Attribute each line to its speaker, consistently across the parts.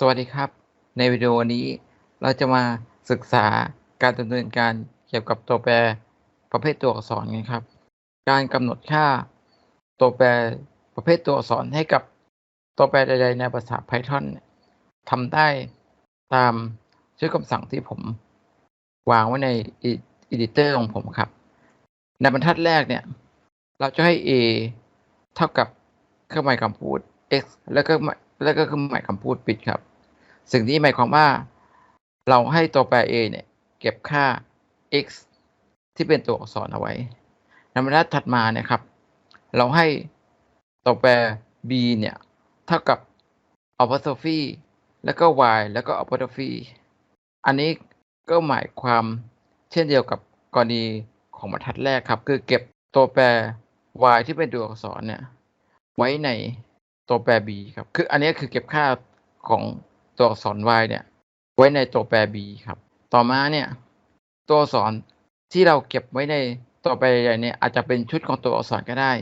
Speaker 1: สวัสดีครับ ในวิดีโอนี้เราจะมาศึกษาการดำเนินการเกี่ยวกับตัวแปรประเภทตัวอักษรกันครับ การกำหนดค่าตัวแปรประเภทตัวอักษรให้กับตัวแปรใด ๆ ในภาษา Python เนี่ยทำได้ตามชื่อคำสั่งที่ผมวางไว้ใน editor ของผมครับ ในบรรทัดแรกเนี่ย เราจะให้ a เท่ากับเครื่องหมายคำพูด x แล้วก็แล้วก็เครื่องหมายคำพูดปิดครับ สิ่งนี้หมายความว่า เราให้ตัวแปร a เนี่ย เก็บค่า x ที่เป็นตัวอักษรเอาไว้ในบรรทัดถัดมาเนี่ยครับ เราให้ตัวแปร b เนี่ย เท่ากับ apostrophe แล้วก็ y แล้วก็ apostrophe อันนี้ก็หมายความเช่นเดียวกับกรณีของบรรทัดแรกครับ คือเก็บตัวแปร y ที่เป็นตัวอักษรเนี่ย ไว้ในตัวแปร b ครับ คืออันนี้คือเก็บค่าของ ตัวอักษร y เนี่ย ไว้ในตัวแปร b ครับ ต่อมาเนี่ย ตัวอักษรที่เราเก็บไว้ในตัวแปรใหญ่เนี่ยอาจจะเป็นชุดของตัวอักษรก็ได้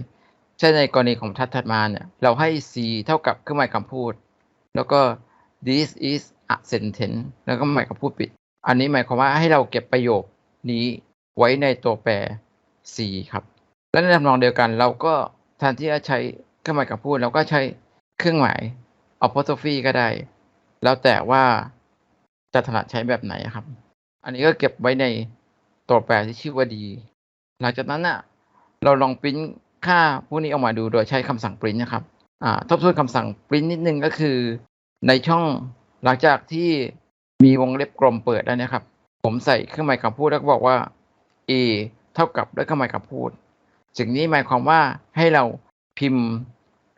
Speaker 1: เช่นในกรณีของทัดถัดมาเนี่ย เราให้ c เท่ากับเครื่องหมายคำพูด แล้วก็ this is a sentence แล้วก็หมายคำพูดปิด อันนี้หมายความว่าให้เราเก็บประโยคนี้ไว้ในตัวแปร c ครับ และในทำนองเดียวกันเราก็แทนที่จะใช้เครื่องหมายคำพูด เราก็ใช้เครื่องหมาย apostrophe ก็ได้ แล้วแต่ว่าจะถนัดใช้แบบไหนครับ อันนี้ก็เก็บไว้ในตัวแปรที่ชื่อว่า d หลังจากนั้นน่ะ เราลองปริ้นค่าพวกนี้ออกมาดูโดยใช้คำสั่งปริ้นนะครับอ่าทบทวนคำสั่งปริ้นนิดนึงก็คือในช่องหลังจากที่มีวงเล็บกลมเปิดแล้วนะครับ ผมใส่เครื่องหมายคำพูดแล้วก็บอกว่า a เท่ากับด้วยเครื่องหมายคำพูดสิ่งนี้หมายความว่าให้เราพิมพ์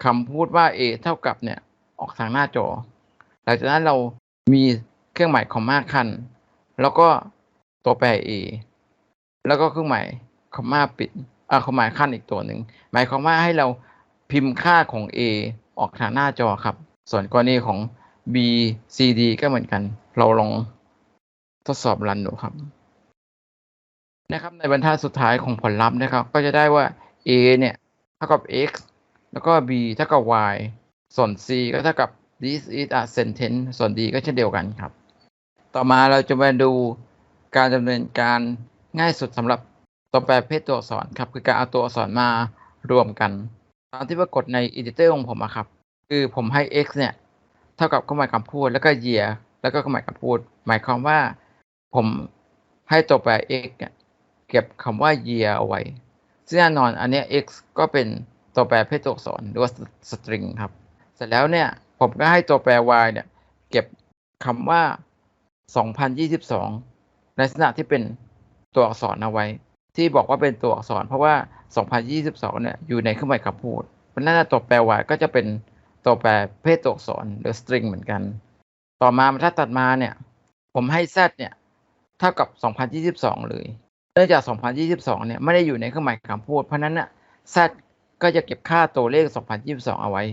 Speaker 1: คำพูดว่า a เท่ากับเนี่ยออกทางหน้าจอ หลังจากนั้นเรามีเครื่องหมายคอมมาขั้นแล้วก็ตัวแปร a แล้วก็เครื่องหมายคอมมาปิดอ่าคองหมาคันอีกตัวหนึ่งหมายความว่าให้เราพิมพ์ค่าของ a ออกทางหน้าจอครับ ส่วนกรณีของ b c d ก็เหมือนกัน เราลองทดสอบรันดูครับ นะครับ ในบรรทัดสุดท้ายของผลลัพธ์นะครับ ก็จะได้ว่า a เนี่ยเท่ากับ x แล้วก็ b เท่ากับ y ส่วน c ก็เท่ากับ this is a sentence ส่วน d ก็เช่นเดียวกันครับ ต่อมาเราจะมาดูการดำเนินการง่ายสุดสำหรับตัวแปรเพศตัวอักษรครับ คือการเอาตัวอักษรมารวมกัน ตามที่ปรากฏใน editor ของผมอะครับ คือผมให้ x เนี่ย เท่ากับเครื่องหมายคำพูด แล้วก็ year แล้วก็เครื่องหมายคำพูด หมายความว่าผมให้ตัวแปร x เนี่ยเก็บคำว่า year เอาไว้ซึ่งแน่นอนอันนี้ x ก็เป็นตัวแปรเพศตัวอักษรหรือว่า string ครับ เสร็จแล้วเนี่ย ผมก็ให้ตัวแปร y เนี่ย เก็บคำว่า 2022 ในลักษณะที่เป็นตัวอักษรเอาไว้ ที่บอกว่าเป็นตัวอักษร เพราะว่า 2022 เนี่ย อยู่ในเครื่องหมายคำพูดเพราะนั้นตัวแปร y ก็จะเป็นตัวแปรเพศตัวอักษรหรือ string เหมือนกัน ต่อมาถ้าตัดมาเนี่ย ผมให้ z เนี่ย เท่ากับ 2022 เลยเนื่องจาก 2022 เนี่ย ไม่ได้อยู่ในเครื่องหมายคำพูด เพราะนั้นน่ะ z ก็จะเก็บค่าตัวเลข 2022 เอาไว้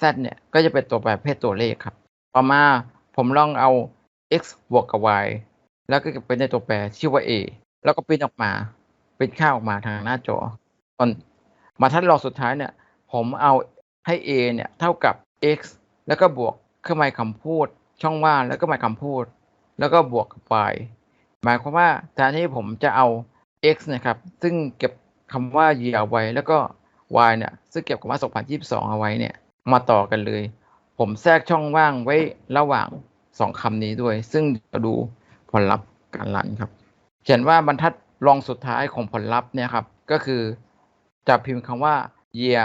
Speaker 1: z เนี่ยก็จะเป็นตัวแปรเพศตัวเลขครับ ต่อมาผมลองเอา x บวกกับ y แล้วก็เก็บไปในตัวแปรชื่อว่า a แล้วก็ปริ้นออกมาเปริ้นค่าออกมาทางหน้าจอตอนมาทัดลองสุดท้ายเนี่ย ผมเอาให้ a เนี่ยเท่ากับ x แล้วก็บวกเครื่องหมายคำพูด ช่องว่างแล้วก็หมายคำพูด แล้วก็บวกกับ y หมายความว่าแทนที่ผมจะเอา x นะครับ ซึ่งเก็บคำว่า year ไว้ แล้วก็ y เนี่ย ซึ่งเก็บคำว่า 2022 เอาไว้เนี่ย มาต่อกันเลย ผมแทรกช่องว่างไว้ระหว่างสองคำนี้ด้วย ซึ่งจะดูผลลัพธ์การรันครับ เขียนว่าบรรทัดรองสุดท้ายของผลลัพธ์เนี่ยครับ ก็คือจะพิมพ์คำว่า year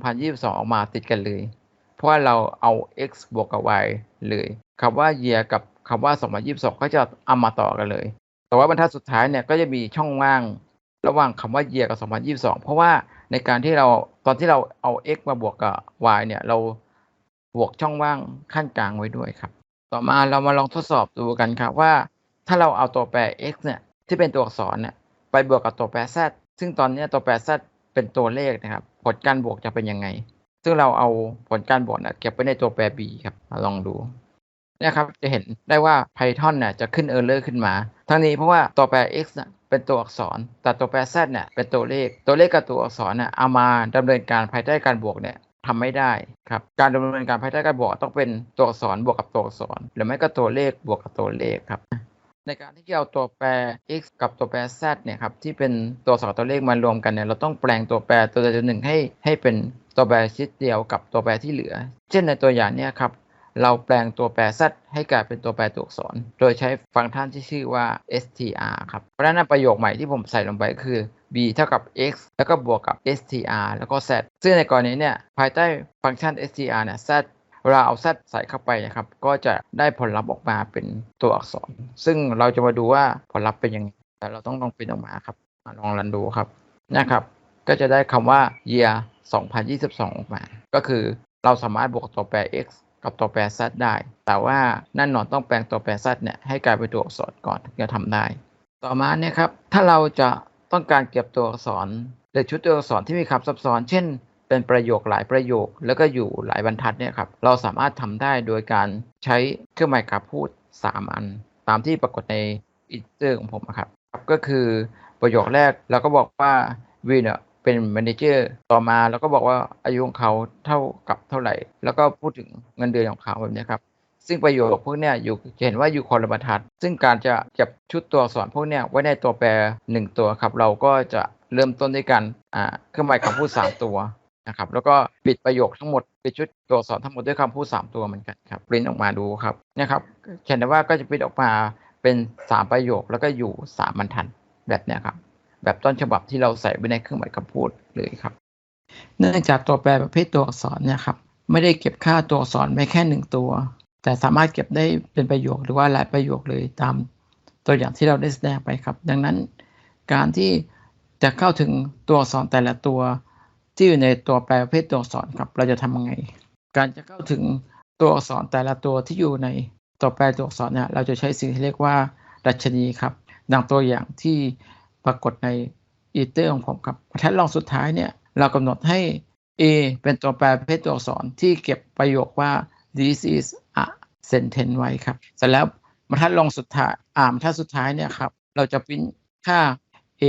Speaker 1: 2022 ออกมาติดกันเลย เพราะว่าเราเอา x บวกกับ y เลยคำว่า year กับคำว่า 2022 ก็จะเอามาต่อกันเลย แต่ว่าบรรทัดสุดท้ายเนี่ยก็จะมีช่องว่างระหว่างคำว่า year กับ 2022 เพราะว่า ในการที่เราตอนที่เราเอา x มาบวกกับ y เนี่ย เราบวกช่องว่างขั้นกลางไว้ด้วยครับ ต่อมาเรามาลองทดสอบดูกันครับว่า ถ้าเราเอาตัวแปร x เนี่ยที่เป็นตัวอักษรเนี่ยไปบวกกับตัวแปร z ซึ่งตอนนี้ตัวแปร z เป็นตัวเลขนะครับ ผลการบวกจะเป็นยังไง ซึ่งเราเอาผลการบวกเนี่ยเก็บไว้ในตัวแปร b ครับมาลองดูนี่ยครับจะเห็นได้ว่า Python เนี่ยจะขึ้น error ขึ้นมา ทั้งนี้เพราะว่าตัวแปร x เนี่ย เป็นตัวอักษร แต่ตัวแปร z เนี่ยเป็นตัวเลข ตัวเลขกับตัวอักษรเนี่ยเอามาดำเนินการภายใต้การบวกเนี่ยทำไม่ได้ครับ การดำเนินการภายใต้การบวกต้องเป็นตัวอักษรบวกกับตัวอักษร หรือไม่ก็ตัวเลขบวกกับตัวเลขครับ ในการที่จะเอาตัวแปร x กับตัวแปร z เนี่ยครับที่เป็นตัวอักษรตัวเลขมารวมกันเนี่ยเราต้องแปลงตัวแปรตัวใดตัวหนึ่งให้ให้เป็นตัวแปรชนิดเดียวกับตัวแปรที่เหลือ เช่นในตัวอย่างเนี่ยครับ เราแปลงตัวแปร z ให้กลายเป็นตัวแปรตัวอักษร โดยใช้ฟังก์ชันที่ชื่อว่า str ครับ เพราะฉะนั้นประโยคใหม่ที่ผมใส่ลงไปคือ b เท่ากับ x แล้วก็บวกกับ str แล้วก็ z ซึ่งในกรณีเนี่ยภายใต้ฟังก์ชัน str เนี่ย z เวลาเอา z ใส่เข้าไปนะครับ ก็จะได้ผลลัพธ์ออกมาเป็นตัวอักษร ซึ่งเราจะมาดูว่าผลลัพธ์เป็นยังไง แต่เราต้องลองปริ้นออกมาครับลองรันดูครับนะครับ ก็จะได้คำว่า year 2022 ออกมา ก็คือเราสามารถบวกตัวแปร x กับตัวแปร z ได้ แต่ว่านั่นนอนต้องแปลงตัวแปร z เนี่ยให้กลายเป็นตัวอักษรก่อนถึงจะทำได้ ต่อมาเนี่ยครับถ้าเราจะต้องการเก็บตัวอักษรหรือชุดตัวอักษรที่มีคำซับซ้อน เช่น เป็นประโยคหลายประโยค แล้วก็อยู่หลายบรรทัดเนี่ยครับเราสามารถทำได้โดยการใช้เครื่องหมายการพูด 3 อัน ตามที่ปรากฏในอินเตอร์ของผมอะครับก็คือประโยคแรกเราก็บอกว่าวี เป็นแมเนเจอร์ต่อมาเราก็บอกว่าอายุของเขาเท่ากับเท่าไหร่ แล้วก็พูดถึงเงินเดือนของเขาแบบนี้ครับซึ่งประโยคพวกเนี้ยอยู่จะเห็นว่าอยู่คนละบรรทัด ซึ่งการจะเก็บชุดตัวอักษรพวกเนี้ยไว้ในตัวแปรหนึ่งตัวครับ เราก็จะเริ่มต้นด้วยกันอ่าเครื่องหมายคำพูดสามตัวนะครับแล้วก็ปิดประโยคทั้งหมดปิดชุดตัวอักษรทั้งหมดด้วยคำพูดสามตัวเหมือนกันครับปริ้นออกมาดูครับนะครับเห็นได้ว่าก็จะปริ้นออกมาเป็นสามประโยคแล้วก็อยู่สามบรรทัดแบบนี้ครับ แบบต้นฉบับที่เราใส่ไว้ในเครื่องหมายคำพูดเลยครับ เนื่องจากตัวแปรประเภทตัวอักษรเนี่ยครับไม่ได้เก็บค่าตัวอักษรไว้แค่หนึ่งตัว แต่สามารถเก็บได้เป็นประโยคหรือว่าหลายประโยคเลยตามตัวอย่างที่เราได้แสดงไปครับ ดังนั้นการที่จะเข้าถึงตัวอักษรแต่ละตัว ที่อยู่ในตัวแปรประเภทตัวอักษรครับ เราจะทำยังไง การจะเข้าถึงตัวอักษรแต่ละตัวที่อยู่ในตัวแปรตัวอักษรเนี่ยเราจะใช้สิ่งที่เรียกว่าดัชนีครับ ดังตัวอย่างที่ ปรากฏในอีเตอร์ของผมครับบรรทัดรองสุดท้ายเนี่ยเรากำหนดให้ A เป็นตัวแปรประเภทตัวอักษรที่เก็บประโยคว่า this is a sentence ไว้ครับ เสร็จแล้วบรรทัดรองสุดท้ายอ่าบรรทัดสุดท้ายเนี่ยครับ เราจะปริ้นค่า A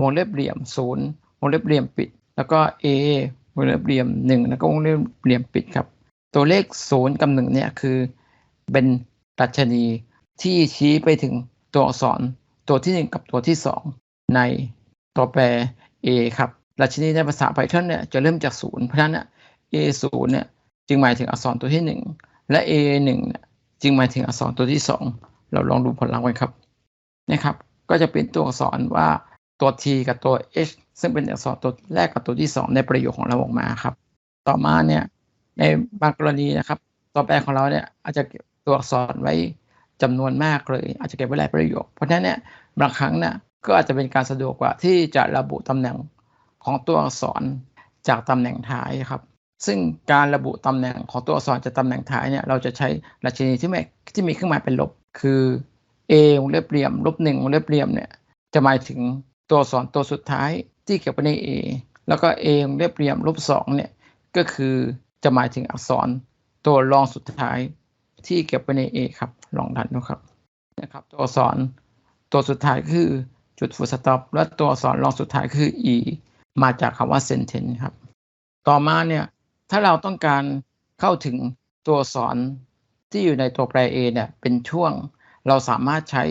Speaker 1: วงเล็บเหลี่ยมศูนย์วงเล็บเหลี่ยมปิด แล้วก็ A วงเล็บเหลี่ยมหนึ่งแล้วก็วงเล็บเหลี่ยมปิดครับ ตัวเลขศูนย์กับหนึ่งเนี่ยคือเป็นดัชนีที่ชี้ไปถึงตัวอักษร ตัวที่หนึ่งกับตัวที่สองในตัวแปร A ครับดัชนีในภาษา Python เนี่ยจะเริ่มจากศูนย์เพราะฉะนั้นเนี่ย A ศูนย์เนี่ยจึงหมายถึงอักษรตัวที่หนึ่งและ A หนึ่งเนี่ยจึงหมายถึงอักษรตัวที่สองเราลองดูผลลัพธ์กันครับนะครับ ก็จะเป็นตัวอักษรว่าตัว T กับตัว H ซึ่งเป็นอักษรตัวแรกกับตัวที่สองในประโยคของเราออกมาครับ ต่อมาเนี่ยในบางกรณีนะครับ ตัวแปรของเราเนี่ยอาจจะเก็บตัวอักษรไว้จำนวนมากเลย อาจจะเก็บไว้หลายประโยค เพราะฉะนั้นเนี่ย บางครั้งเนี่ยก็อาจจะเป็นการสะดวกกว่าที่จะระบุตำแหน่งของตัวอักษรจากตำแหน่งท้ายครับ ซึ่งการระบุตำแหน่งของตัวอักษรจากตำแหน่งท้ายเนี่ยเราจะใช้ดัชนีที่ไม่ที่มีเครื่องหมายเป็นลบ คือ a วงเล็บเหลี่ยมลบหนึ่งวงเล็บเหลี่ยมเนี่ยจะหมายถึงตัวอักษรตัวสุดท้ายที่เก็บไว้ใน a แล้วก็ a วงเล็บเหลี่ยมลบสองเนี่ยก็คือจะหมายถึงอักษรตัวรองสุดท้ายที่เก็บไว้ใน a ครับ ลองดันดูครับนะครับ ตัวอักษร ตัวสุดท้ายคือจุด full stop และตัวอักษรรองสุดท้ายคือ e มาจากคำว่า sentence ครับ ต่อมาเนี่ยถ้าเราต้องการเข้าถึงตัวอักษรที่อยู่ในตัวแปร a เนี่ยเป็นช่วง เราสามารถใช้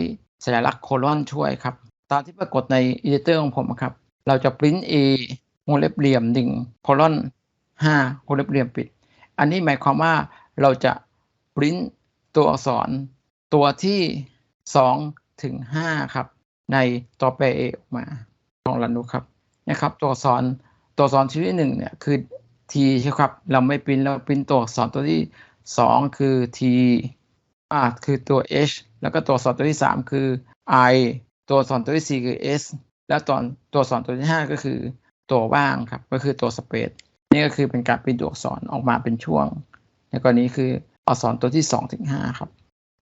Speaker 1: สัญลักษณ์โคลอนช่วยครับ ตามที่ปรากฏใน editor ของผมครับ เราจะ print a วงเล็บเหลี่ยมหนึ่งโคลอนห้าวงเล็บเหลี่ยมปิด อันนี้หมายความว่าเราจะ print ตัวอักษร ตัวที่2 ถึง 5 ครับ ในตัวแปร a ออกมาลองรันดูครับนะครับตัวอักษรตัวอักษรชนิดหนึ่งเนี่ยคือ t ใช่ครับ เราไม่ปริ้นเราปริ้นตัวอักษรตัวที่ 2 คือ t อ่าคือตัว h แล้วก็ตัวอักษรตัวที่ 3 คือ i ตัวอักษรตัวที่ 4 คือ s แล้วตอนตัวอักษรตัวที่ 5 ก็คือตัวว่างครับ ก็คือตัว space นี่ก็คือเป็นการปริ้นตัวอักษรออกมาเป็นช่วงในกรณีคืออักษรตัวที่2ถึง5ครับ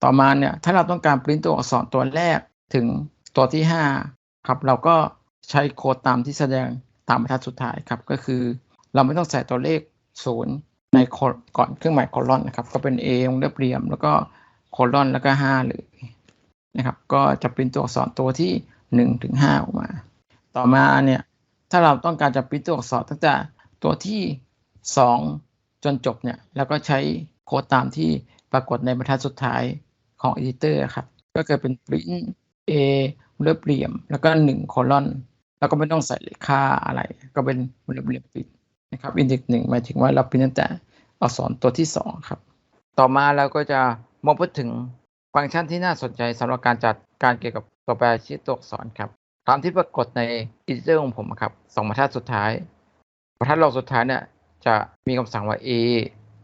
Speaker 1: ต่อมาเนี่ยถ้าเราต้องการปริ้นตัวอักษรตัวแรกถึงตัวที่ 5 ครับ เราก็ใช้โค้ดตามที่แสดงตามบรรทัดสุดท้ายครับ ก็คือเราไม่ต้องใส่ตัวเลข 0 ในก่อนเครื่องหมายโคลอนนะครับ ก็เป็น A วงเล็บเหลี่ยม แล้วก็โคลอนแล้วก็ 5 เลยนะครับ ก็จะเป็นตัวอักษรตัวที่1ถึง5ออกมา ต่อมาเนี่ยถ้าเราต้องการจะปริ้นตัวอักษรตั้งแต่ตัวที่ 2 จนจบเนี่ยแล้วก็ใช้โค้ดตามที่ปรากฏในบรรทัดสุดท้าย ของ editor ครับ ก็เกิดเป็น print a เรียบเหลี่ยม แล้วก็1โคลอนแล้วก็ไม่ต้องใส่ค่าอะไร ก็เป็นเรียบเหลี่ยมปิดนะครับ index หนึ่งหมายถึงว่าเราพิมพ์ตั้งแต่อักษรตัวที่ 2 ครับ ต่อมาเราก็จะมาพูดถึงฟังก์ชันที่น่าสนใจสำหรับการจัดการเกี่ยวกับตัวแปรชื่อตัวอักษรครับตามที่ปรากฏใน editor ของผมครับสองบรรทัดสุดท้ายบรรทัดรองสุดท้ายเนี่ยจะมีคำสั่งว่า a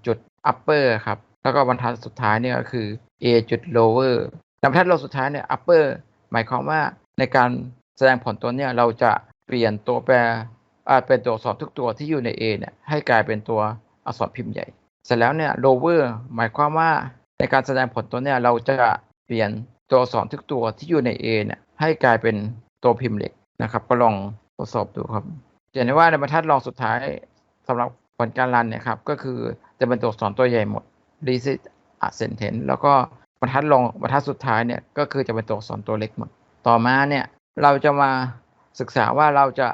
Speaker 1: จุด upper ครับ แล้วก็บรรทัดสุดท้ายเนี่ยก็คือ a จุด lower บรรทัดรองสุดท้ายเนี่ย upper หมายความว่าในการแสดงผลตัวเนี่ยเราจะเปลี่ยนตัวแปรอ่าเป็นตัวอักษรทุกตัวที่อยู่ใน a เนี่ยให้กลายเป็นตัวอักษรพิมพ์ใหญ่ เสร็จแล้วเนี่ย lower หมายความว่าในการแสดงผลตัวเนี่ยเราจะเปลี่ยนตัวอักษรทุกตัวที่อยู่ใน A เนี่ยให้กลายเป็นตัวพิมพ์เล็กนะครับ ก็ลองทดสอบดูครับเห็นได้ว่าในบรรทัดรองสุดท้ายสำหรับผลการรันเนี่ยครับก็คือจะเป็นตัวอักษรตัวใหญ่หมด reset a sentence แล้วก็บรรทัดรองบรรทัดสุดท้ายเนี่ยก็คือจะเป็นตัวอักษรตัวเล็กหมด ต่อมาเนี่ยเราจะมาศึกษาว่าเราจะ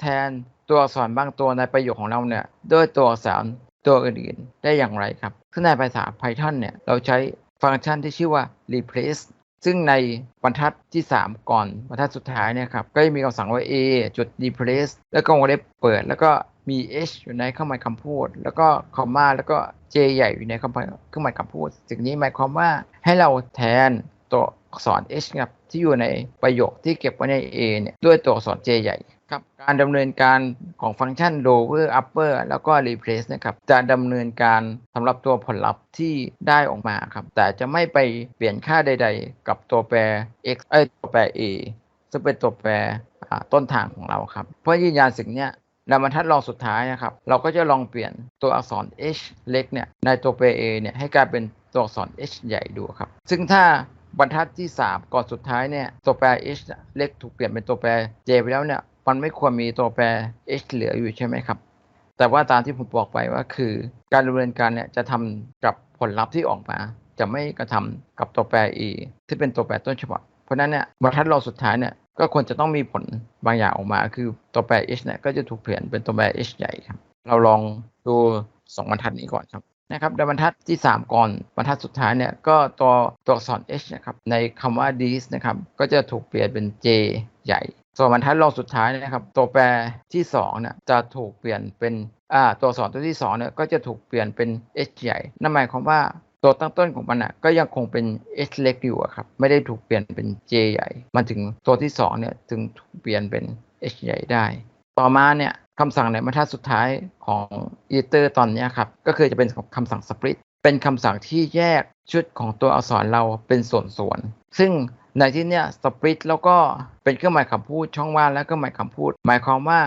Speaker 1: แทนตัวอักษรบางตัวในประโยคของเราเนี่ยด้วยตัวอักษรตัวอื่นๆได้อย่างไรครับซึ่งในภาษา Python เนี่ยเราใช้ฟังก์ชันที่ชื่อว่า replace ซึ่งในบรรทัดที่ 3 ก่อนบรรทัดสุดท้ายเนี่ยครับก็จะมีคำสั่งว่า a จุด replace แล้วก็วงเล็บเปิดแล้วก็ มี h อยู่ในเครื่องหมายคำพูด แล้วก็คอมมาแล้วก็ j ใหญ่อยู่ในเครื่องหมายเครื่องหมายคำพูดสิ่งนี้หมายความว่าให้เราแทนตัวอักษร h ครับที่อยู่ในประโยคที่เก็บไว้ใน a เนี่ยด้วยตัวอักษร j ใหญ่ครับการดำเนินการของฟังก์ชัน lower upper แล้วก็ replace นะครับจะดำเนินการสำหรับตัวผลลัพธ์ที่ได้ออกมาครับ แต่จะไม่ไปเปลี่ยนค่าใด ๆ กับตัวแปร x เอ้ยตัวแปร a ซึ่งเป็นตัวแปรต้นทางของเราครับ เพื่อยืนยันสิ่งเนี้ ยในบรรทัดรองสุดท้ายนะครับ เราก็จะลองเปลี่ยนตัวอักษร h เล็กเนี่ยในตัวแปร a เนี่ยให้กลายเป็นตัวอักษร h ใหญ่ดูครับ ซึ่งถ้าบรรทัดที่ 3 ก่อนสุดท้ายเนี่ยตัวแปร h เล็กถูกเปลี่ยนเป็นตัวแปร j ไปแล้วเนี่ยมันไม่ควรมีตัวแปร h เหลืออยู่ใช่ไหมครับ แต่ว่าตามที่ผมบอกไปว่าคือการดำเนินการเนี่ยจะทำกับผลลัพธ์ที่ออกมา จะไม่กระทำกับตัวแปร e ที่เป็นตัวแปรต้นฉบับ เพราะนั้นเนี่ยบรรทัดรองสุดท้ายเนี่ย ก็ควรจะต้องมีผลบางอย่างออกมา คือตัวแปร h เนี่ยก็จะถูกเปลี่ยนเป็นตัวแปร h ใหญ่ครับ เราลองดู2บรรทัดนี้ก่อนครับนะครับในบรรทัดที่ 3 ก่อนบรรทัดสุดท้ายเนี่ยก็ตัวตัวอักษร h นะครับในคำว่า this นะครับก็จะถูกเปลี่ยนเป็น j ใหญ่ ส่วนบรรทัดรองสุดท้ายนะครับ ตัวแปรที่2เนี่ยจะถูกเปลี่ยนเป็นอ่าตัวอักษรตัวที่2เนี่ยก็จะถูกเปลี่ยนเป็น h ใหญ่นั่นหมายความว่า ตัวตั้งต้นของมันอะก็ยังคงเป็น h เล็กอยู่ครับ ไม่ได้ถูกเปลี่ยนเป็น j ใหญ่มาถึงตัวที่2เนี่ยถึงถูกเปลี่ยนเป็น h ใหญ่ได้ ต่อมาเนี่ยคำสั่งในบรรทัดสุดท้ายของ editor ตอนนี้ครับ ก็คือจะเป็นคำสั่ง split เป็นคำสั่งที่แยกชุดของตัวอักษรเราเป็นส่วนๆ ซึ่งในที่เนี้ย split แล้วก็เป็นเครื่องหมายคำพูดช่องว่างและเครื่องหมายคำพูด หมายความว่า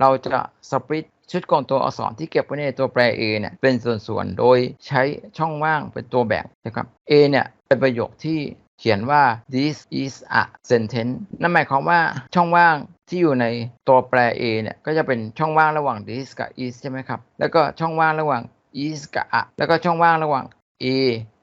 Speaker 1: เราจะ split ชุดของตัวอักษรที่เก็บไว้ในตัวแปร a เนี่ยเป็นส่วนๆ โดยใช้ช่องว่างเป็นตัวแบ่งนะครับ a เนี่ยเป็นประโยคที่เขียนว่า this is a sentence นั่นหมายความว่าช่องว่างที่อยู่ในตัวแปร a เนี่ยก็จะเป็นช่องว่างระหว่าง this กับ is ใช่ไหมครับ แล้วก็ช่องว่างระหว่าง is กับ a แล้วก็ช่องว่างระหว่าง a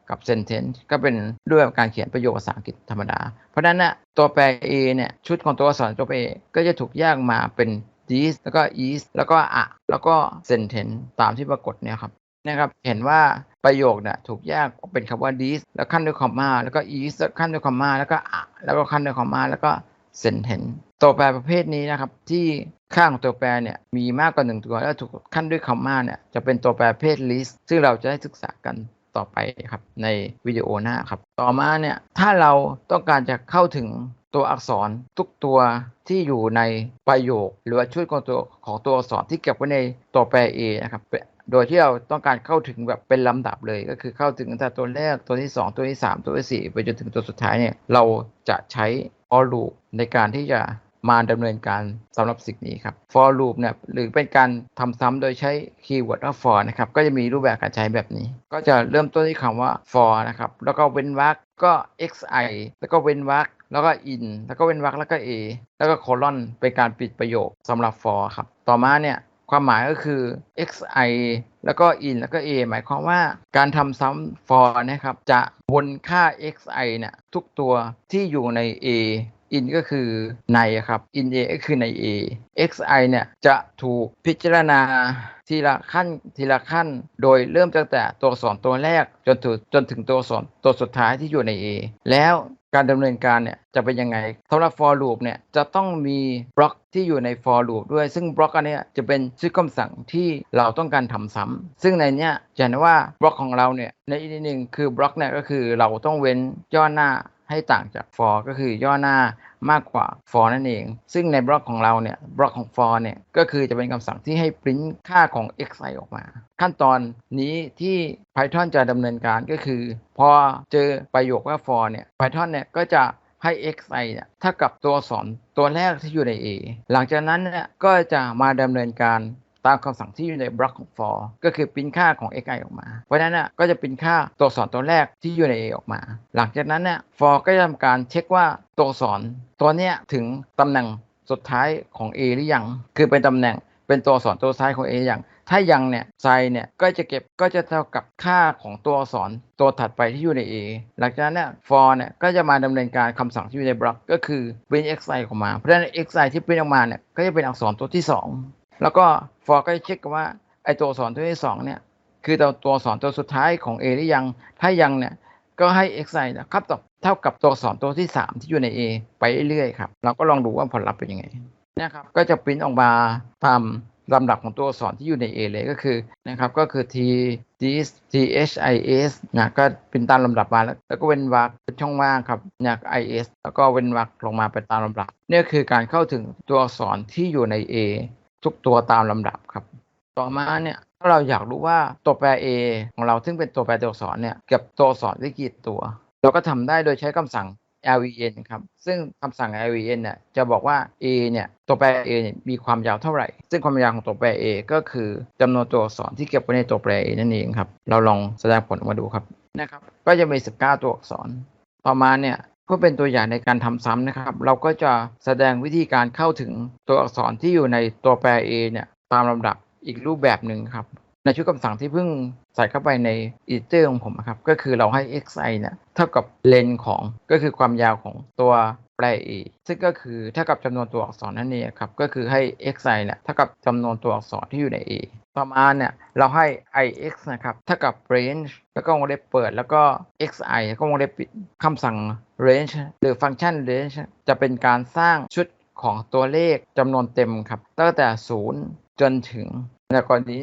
Speaker 1: กับ sentence ก็เป็นด้วยการเขียนประโยคภาษาอังกฤษธรรมดา เพราะฉะนั้นนะตัวแปร a เนี่ยชุดของตัวอักษรตัว a ก็จะถูกแยกมาเป็น this แล้วก็ is แล้วก็ a แล้วก็ sentence ตามที่ปรากฏเนี่ยครับนะครับเห็นว่าประโยคเนี่ยถูกแยกเป็นคำว่า this แล้วขั้นด้วยคอมมาแล้วก็ is แล้วขั้นด้วยคอมมาแล้วก็ a แล้วก็ขั้นด้วยคอมมาแล้วก็ sentence ตัวแปรประเภทนี้นะครับที่ข้างของตัวแปรเนี่ยมีมากกว่าหนึ่งตัวแล้วถูกขั้นด้วยคอมมาเนี่ยจะเป็นตัวแปรประเภท list ซึ่งเราจะได้ศึกษากันต่อไปครับในวิดีโอหน้าครับ ต่อมาเนี่ยถ้าเราต้องการจะเข้าถึง ตัวอักษรทุกตัวที่อยู่ในประโยค หรือว่าชุดของตัวของตัวอักษรที่เก็บไว้ในตัวแปร A นะครับโดยที่เราต้องการเข้าถึงแบบเป็นลำดับเลย ก็คือเข้าถึงตั้งแต่ตัวแรกตัวที่ 2 ตัวที่ 3 ตัวที่ 4 ไปจนถึงตัวสุดท้ายเนี่ยเราจะใช้ for loop ในการที่จะมาดำเนินการสำหรับสิ่งนี้ครับ for loop เนี่ยหรือเป็นการทำซ้ำโดยใช้คีย์เวิร์ดว่า for นะครับ ก็จะมีรูปแบบการใช้แบบนี้ ก็จะเริ่มต้นที่คำว่า for นะครับ แล้วก็เว้นวรรคก็ xi แล้วก็เว้นวรรค แล้วก็ in แล้วก็เว้นวรรคแล้วก็ a แล้วก็โคลอนเป็นการปิดประโยคสำหรับ for ครับ ต่อมาเนี่ยความหมายก็คือ xi แล้วก็ in แล้วก็ a หมายความว่าการทำซ้ำ for นะครับ จะวนค่า xi เนี่ยทุกตัวที่อยู่ใน a in ก็คือในครับ in a ก็คือใน a xi เนี่ยจะถูกพิจารณาทีละขั้นทีละขั้น โดยเริ่มตั้งแต่ตัวสอักษรตัวแรกจนถึงจนถึงตัวสอักษรตัวสุดท้ายที่อยู่ใน a แล้ว การดำเนินการเนี่ยจะเป็นยังไงสำหรับ for loop เนี่ยจะต้องมีบล็อกที่อยู่ใน for loop ด้วย ซึ่งบล็อกอันนี้จะเป็นชื่อคำสั่งที่เราต้องการทำซ้ำซึ่งในเนี้ยจะเห็นว่าบล็อกของเราเนี่ยในอีกนิดนึงคือบล็อกเนี่ยก็คือเราต้องเว้นย่อหน้า ให้ต่างจาก for ก็คือย่อหน้ามากกว่า for นั่นเอง ซึ่งในบล็อกของเราเนี่ยบล็อกของ for เนี่ยก็คือจะเป็นคำสั่งที่ให้ print ค่าของ xi ออกมา ขั้นตอนนี้ที่ Python จะดำเนินการก็คือ พอเจอประโยคว่า for เนี่ย Python เนี่ยก็จะให้ xi เนี่ยเท่ากับตัวสอักษรตัวแรกที่อยู่ใน a หลังจากนั้นเนี่ยก็จะมาดำเนินการ ตามคำสั่งที่อยู่ในบล็อกของ for ก็คือปริ้นค่าของ xi ออกมา เพราะฉะนั้นน่ะก็จะปริ้นค่าตัวสอักษรตัวแรกที่อยู่ใน a ออกมา หลังจากนั้นเนี่ย for ก็จะทำการเช็คว่าตัวสอักษรตัวเนี้ยถึงตำแหน่งสุดท้ายของ a หรือยัง คือเป็นตำแหน่งเป็นตัวสอักษรตัวท้ายของ a อย่าง ถ้ายังเนี่ยไซเนี่ยก็จะเก็บก็จะเท่ากับค่าของตัวอักษรตัวถัดไปที่อยู่ใน A หลังจากนั้นเนี่ย for เนี่ยก็จะมาดำเนินการคำสั่งที่อยู่ในบล็อก ก็คือ print xi ออกมา เพราะฉะนั้น xi ที่ print ออกมาเนี่ยก็จะเป็นอักษรตัวที่ 2 แล้วก็ for ก็เช็คว่าไอตัวสอักษรตัวที่2เนี่ย คือตัวตัวสอักษรตัวสุดท้ายของ A หรือยัง ถ้ายังเนี่ยก็ให้ xi เนี่ยครับต่อเท่ากับตัวสอักษรตัวที่ 3 ที่อยู่ใน A ไปเรื่อยๆครับเราก็ลองดูว่าผลลัพธ์เป็นยังไงนะครับก็จะปริ้นออกมาตามลำดับของตัวสอักษรที่อยู่ใน A เลยก็คือนะครับก็คือ T D T H I S นะก็เป็นตามลำดับมาแล้ว แล้วก็เว้นวรรคเป็นช่องว่างครับนี่ย I S แล้วก็เว้นวรรคลงมาเป็นตามลำดับนี่คือการเข้าถึงตัวสอักษรที่อยู่ใน A ทุกตัวตามลำดับครับ ต่อมาเนี่ยถ้าเราอยากรู้ว่าตัวแปร A ของเราซึ่งเป็นตัวแปรตัวอักษรเนี่ยเกับตัวอักษรได้กี่ตัว เราก็ทำได้โดยใช้คำสั่ง len ครับ ซึ่งคำสั่ง len เนี่ยจะบอกว่า a เนี่ยตัวแปร a เนี่ยมีความยาวเท่าไหร่ ซึ่งความยาวของตัวแปร a ก็คือจำนวนตัวอักษรที่เก็บไว้ในตัวแปร a นั่นเองครับ เราลองแสดงผลออกมาดูครับนะครับ ก็จะมี 19 ตัวอักษร ต่อมาเนี่ย เพื่อเป็นตัวอย่างในการทำซ้ำนะครับ เราก็จะแสดงวิธีการเข้าถึงตัวอักษรที่อยู่ในตัวแปร a เนี่ยตามลำดับอีกรูปแบบหนึ่งครับ ในชุดคำสั่งที่เพิ่งใส่เข้าไปในอีเตอร์ของผมนะครับ ก็คือเราให้ xi เนี่ยเท่ากับเลนของก็คือความยาวของตัวแปร a ซึ่งก็คือเท่ากับจำนวนตัวอักษรนั่นเองครับ ก็คือให้ xi เนี่ยเท่ากับจำนวนตัวอักษรที่อยู่ใน a ต่อมาเนี่ยเราให้ ix นะครับเท่ากับ range แล้วก็วงเล็บเปิดแล้วก็ xi แล้วก็วงเล็บปิดคำสั่ง range หรือฟังก์ชัน range จะเป็นการสร้างชุดของตัวเลขจำนวนเต็มครับ ตั้งแต่ 0 จนถึงในกรณี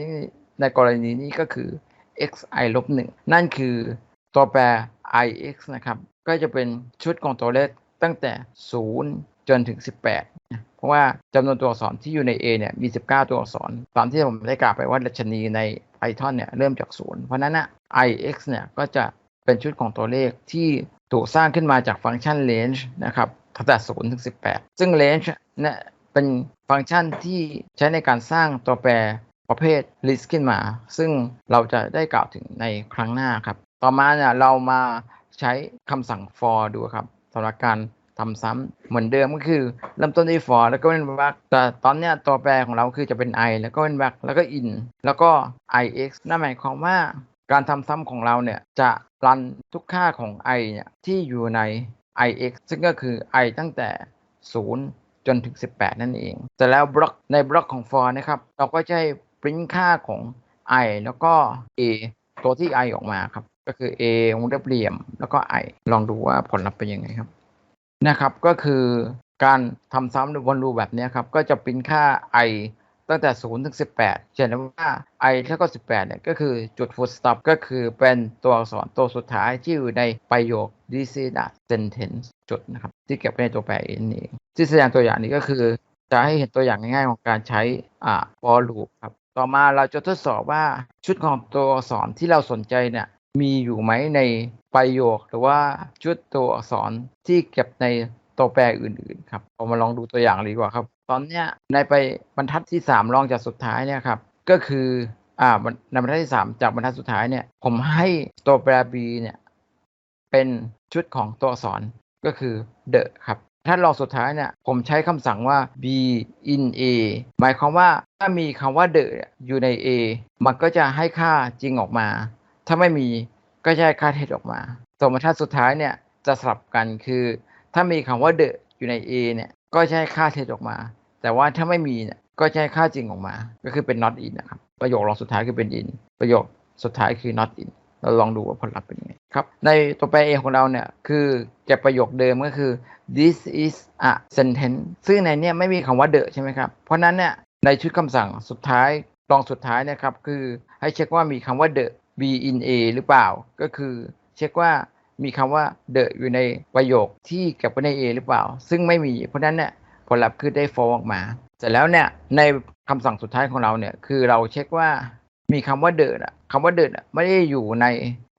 Speaker 1: ในกรณีนี้ก็คือ xi ลบ1นั่นคือตัวแปร ix นะครับ ก็จะเป็นชุดของตัวเลขตั้งแต่ 0 จนถึง 18 เพราะว่าจำนวนตัวอักษรที่อยู่ใน A เนี่ยมี 19 ตัวอักษร ตามที่ผมได้กล่าวไปว่าดัชนีใน Python เนี่ยเริ่มจาก0เพราะนั้นนะ ix เนี่ยก็จะเป็นชุดของตัวเลขที่ถูกสร้างขึ้นมาจากฟังก์ชัน range นะครับตั้งแต่0ถึง18ซึ่ง range เนี่ยเป็นฟังก์ชันที่ใช้ในการสร้างตัวแปรประเภท list ขึ้นมา ซึ่งเราจะได้กล่าวถึงในครั้งหน้าครับ ต่อมาเนี่ยเรามาใช้คำสั่ง for ดูครับสำหรับการ ทำซ้ำเหมือนเดิมก็คือเริ่มต้นที่ for แล้วก็เป็นวรรคแต่ตอนเนี้ยตัวแปรของเราคือจะเป็น i แล้วก็เป็นวรรคแล้วก็ in แล้วก็ ix นั่นหมายความว่าการทำซ้ำของเราเนี่ยจะรันทุกค่าของ i เนี่ยที่อยู่ใน ix ซึ่งก็คือ i ตั้งแต่ 0 จนถึง 18 นั่นเองแต่แล้วบล็อกในบล็อกของ for นะครับ เราก็จะให้ print ค่าของ i แล้วก็ a ตัวที่ i ออกมาครับ ก็คือ a วงเล็บเหลี่ยม แล้วก็ i ลองดูว่าผลลัพธ์เป็นยังไงครับ นะครับก็คือการทำซ้ำวนลูปแบบนี้ครับก็จะปริ้นค่า i ตั้งแต่ 0 ถึง 18เช่นว่า i เท่ากับ18 เนี่ยก็คือจุด full stop ก็คือเป็นตัวอักษรตัวสุดท้ายที่อยู่ในประโยค this is a sentence จุดนะครับ ที่เก็บไว้ในตัวแปรนั่นเองที่แสดงตัวอย่างนี้ก็คือ จะให้เห็นตัวอย่างง่ายๆของการใช้อ่า for loop ครับ ต่อมาเราจะทดสอบว่าชุดของตัวอักษรที่เราสนใจเนี่ย มีอยู่ไหมในประโยคหรือว่าชุดตัวอักษรที่เก็บในตัวแปรอื่นๆครับเรามาลองดูตัวอย่างดีกว่าครับ ตอนเนี้ยในไปบรรทัดที่ 3 รองจากสุดท้ายเนี่ยครับก็คืออ่าในบรรทัดที่ 3 จากบรรทัดสุดท้ายเนี่ย ผมให้ตัวแปร b เนี่ยเป็นชุดของตัวอักษรก็คือ the ครับถ้าลองสุดท้ายเนี่ยผมใช้คำสั่งว่า b in a หมายความว่าถ้ามีคำว่า the อยู่ใน a มันก็จะให้ค่าจริงออกมา ถ้าไม่มีก็จะให้ค่าเท็จออกมาตัวบรรทัดสุดท้ายเนี่ยจะสลับกันคือ ถ้ามีคำว่า the อยู่ใน A เนี่ยก็จะให้ค่าเท็จออกมา แต่ว่าถ้าไม่มีเนี่ยก็จะให้ค่าจริงออกมา ก็คือเป็น not in นะครับ ประโยครองสุดท้ายคือเป็น in ประโยคสุดท้ายคือ not in เราลองดูว่าผลลัพธ์เป็นยังไงครับ ในตัวแปร A ของเราเนี่ยคือเก็บประโยคเดิมก็คือ this is a sentence ซึ่งในเนี้ไม่มีคำว่า the ใช่ไหมครับ เพราะนั้นเนี่ยในชุดคำสั่งสุดท้ายรองสุดท้ายนะครับคือให้เช็คว่ามีคำว่า the be in A หรือเปล่า ก็คือเช็คว่ามีคำว่า the อยู่ในประโยคที่เก็บไว้ใน A หรือเปล่า ซึ่งไม่มี เพราะนั้นเนี่ยผลลัพธ์คือได้ false ออกมาเสร็จแล้วเนี่ยในคำสั่งสุดท้ายของเราเนี่ยคือเราเช็คว่ามีคำว่า the อะคำว่า the อะไม่ได้อยู่ใน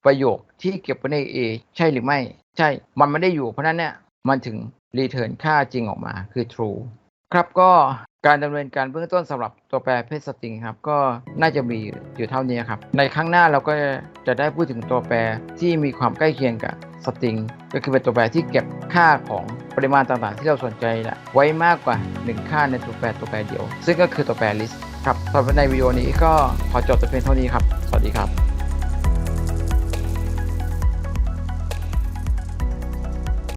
Speaker 1: ประโยคที่เก็บไว้ใน A ใช่หรือไม่ ใช่ มันไม่ได้อยู่เพราะฉะนั้นเนี่ยมันถึง return ค่าจริงออกมาคือ true ครับก็การดำเนินการเบื้องต้นสำหรับตัวแปรเพศสตริงครับ ก็น่าจะมีอยู่เท่านี้ครับ ในครั้งหน้าเราก็จะได้พูดถึงตัวแปรที่มีความใกล้เคียงกับสตริง ก็คือเป็นตัวแปรที่เก็บค่าของปริมาณต่างๆ ที่เราสนใจนะไว้มากกว่า 1 ค่าในตัวแปรตัวแปรเดียว ซึ่งก็คือตัวแปร list ครับสำหรับในวิดีโอนี้ก็ขอจบแต่เพียงเท่านี้ครับ สวัสดีครับ